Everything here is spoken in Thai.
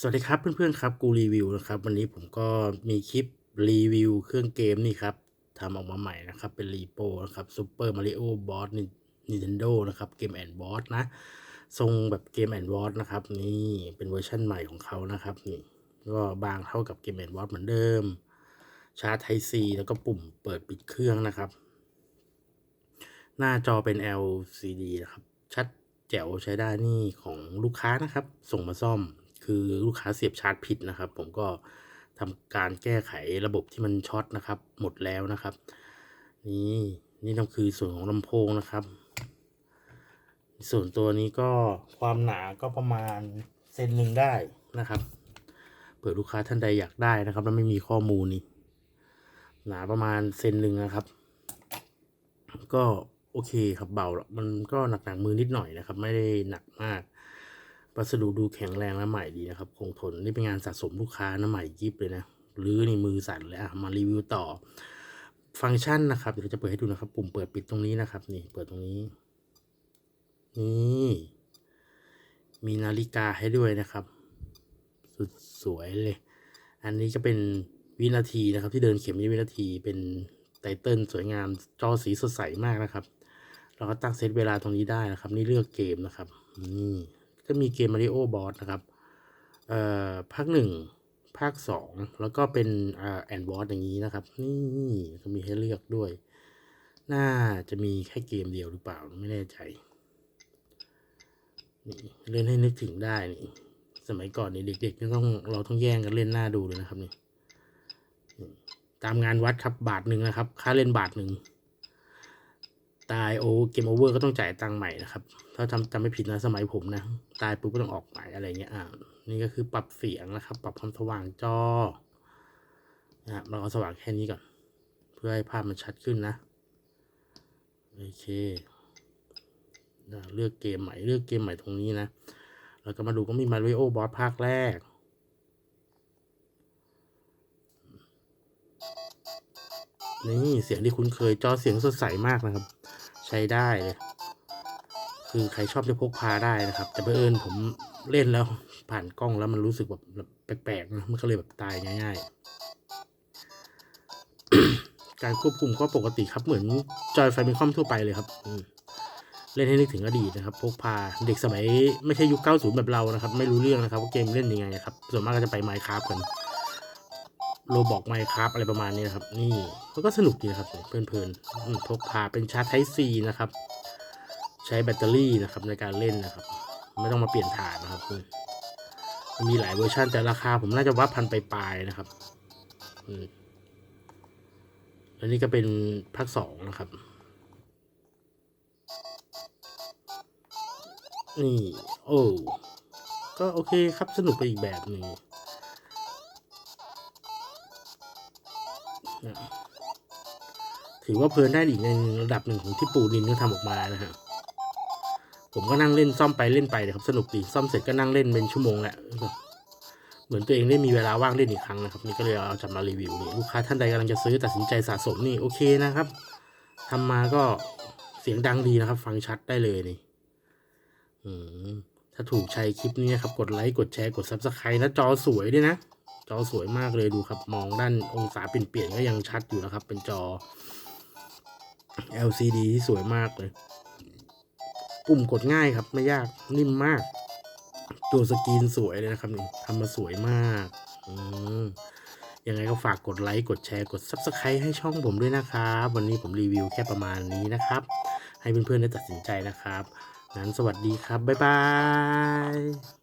สวัสดีครับเพื่อนๆครับกูรีวิวนะครับวันนี้ผมก็มีคลิปรีวิวเครื่องเกมนี่ครับทำออกมาใหม่นะครับ เป็นรีโปนะครับซูเปอร์มาริโอบอสนินเทนโดนะครับเกมแอนด์บอสนะ ทรงแบบเกมแอนด์บอสนะครับ นี่เป็นเวอร์ชั่นใหม่ของเขานะครับนี่ก็บางเท่ากับเกมแอนด์บอสเหมือนเดิม ชาร์จไทซีแล้วก็ปุ่มเปิดปิดเครื่องนะครับ หน้าจอเป็น LCD นะครับชัดแจ๋วใช้ได้นี่ของลูกค้านะครับ ส่งมาซ่อม คือลูกค้าเสียบชาร์จผิดนะครับ ผมก็ทำการแก้ไขระบบที่มันช็อตนะครับ หมดแล้วนะครับ นี่นี่ต้องคือส่วนของลำโพงนะครับ ส่วนตัวนี้ก็ความหนาก็ประมาณเซนหนึ่งได้นะครับเผื่อลูกค้าท่านใดอยากได้นะครับ แล้วไม่มีข้อมูลนี่หนาประมาณเซนหนึ่งนะครับ ก็โอเคครับเบาแล้วมันก็หนักหนักมือนิดหน่อยนะครับ ไม่ได้หนักมาก วัสดุดูแข็งแรงและใหม่ดีนะครับคงทนนี่เป็นงานสะสมลูกค้านะใหม่ยิบเลยนะหรือนี่มือสั่นเลยอะมารีวิวต่อ ฟังก์ชันนะครับเดี๋ยวเราจะเปิดให้ดูนะครับ ปุ่มเปิดปิดตรงนี้นะครับ นี่เปิดตรงนี้นี่มีนาฬิกาให้ด้วยนะครับ สุดสวยเลย อันนี้ก็เป็นวินาทีนะครับ ที่เดินเข็มนี่วินาทีเป็นไตเติลสวยงามจอสีสดใสมากนะครับ เราก็ตั้งเซตเวลาตรงนี้ได้นะครับ นี่เลือกเกมนะครับนี่ ก็มีเกมมาริโอบอสนะครับเอ่อภาคหนึ่งภาคสองแล้วก็เป็นแอนบอสอย่างนี้นะครับ นี่ก็มีให้เลือกด้วย น่าจะมีแค่เกมเดียวหรือเปล่าไม่แน่ใจนี่เล่นให้นึกถึงได้นี่สมัยก่อนนี่เด็กๆนี่ต้องเราต้องแย่งกันเล่นหน้าดูเลยนะครับนี่ตามงานวัดครับบาทหนึ่งนะครับ ค่าเล่นบาทหนึ่ง ตายโอเกมโอเวอร์ก็ต้องจ่ายตังค์ใหม่นะครับ ถ้าจำจำไม่ผิดนะสมัยผมนะ ตายปุ๊บก็ต้องออกใหม่อะไรเงี้ยอ่านี่ก็คือปรับเสียงนะครับ ปรับความสว่างจอนะครับเราเอาสว่างแค่นี้ก่อน เพื่อให้ภาพมันชัดขึ้นนะโอเคนะเลือกเกมใหม่เลือกเกมใหม่ตรงนี้นะ แล้วก็มาดูก็มีมาริโอบอสภาคแรก นี่เสียงที่คุ้นเคยจอเสียงสดใสมากนะครับ ใช้ได้เลยคือใครชอบจะพกพาได้นะครับ แต่เอิญผมเล่นแล้วผ่านกล้องแล้วมันรู้สึกแบบแปลกๆนะมันก็เลยแบบตายง่าย ๆ การควบคุมก็ปกติครับเหมือนจอยไฟมิคอมทั่วไปเลยครับเล่นให้นึกถึงอดีตนะครับ พกพาเด็กสมัยไม่ใช่ยุค 90 แบบเรานะครับ ไม่รู้เรื่องนะครับว่าเกมเล่นยังไงครับ ส่วนมากก็จะไปไมค์คราฟกัน โรบอกไมค์ครับอะไรประมาณนี้นะครับ นี่มันก็สนุกดีนะครับเพลินๆอืมพกพาเป็นชาร์จไทซีนะครับ ใช้แบตเตอรี่นะครับในการเล่นนะครับ ไม่ต้องมาเปลี่ยนฐานนะครับอืมมีหลายเวอร์ชันแต่ราคาผมน่าจะวัดพันไปปลายนะครับอันนี้ก็เป็นภาคสองนะครับ นี่ โอ้ ก็โอเคครับสนุกไปอีกแบบหนึ่ง ถือว่าเพลินได้อีกในระดับหนึ่งของที่ปูนินเขาทำออกมานะฮะผมก็นั่งเล่นซ่อมไปเล่นไปนะครับ สนุกดีซ่อมเสร็จก็นั่งเล่นเป็นชั่วโมงแหละเหมือนตัวเองได้มีเวลาว่างเล่นอีกครั้งนะครับนี่ก็เลยเอาจับมารีวิวนี่ลูกค้าท่านใดกำลังจะซื้อตัดสินใจสะสมนี่โอเคนะครับทำมาก็เสียงดังดีนะครับ ฟังชัดได้เลยนี่ถ้าถูกใจคลิปนี้นะครับ กดไลค์กดแชร์กด subscribe นะจอสวยด้วยนะ จอสวยมากเลยดูครับ มองด้านองศาเปลี่ยนๆก็ยังชัดอยู่นะครับ เป็นจอ LCD ที่สวยมากเลย ปุ่มกดง่ายครับ ไม่ยากนิ่มมาก ตัวสกรีนสวยเลยนะครับนี่ทำมาสวยมากอืมยังไงก็ฝากกดไลค์ กดแชร์ กด Subscribe ให้ช่องผมด้วยนะครับ วันนี้ผมรีวิวแค่ประมาณนี้นะครับ ให้เพื่อนๆได้ตัดสินใจนะครับงั้นสวัสดีครับ บ๊ายบาย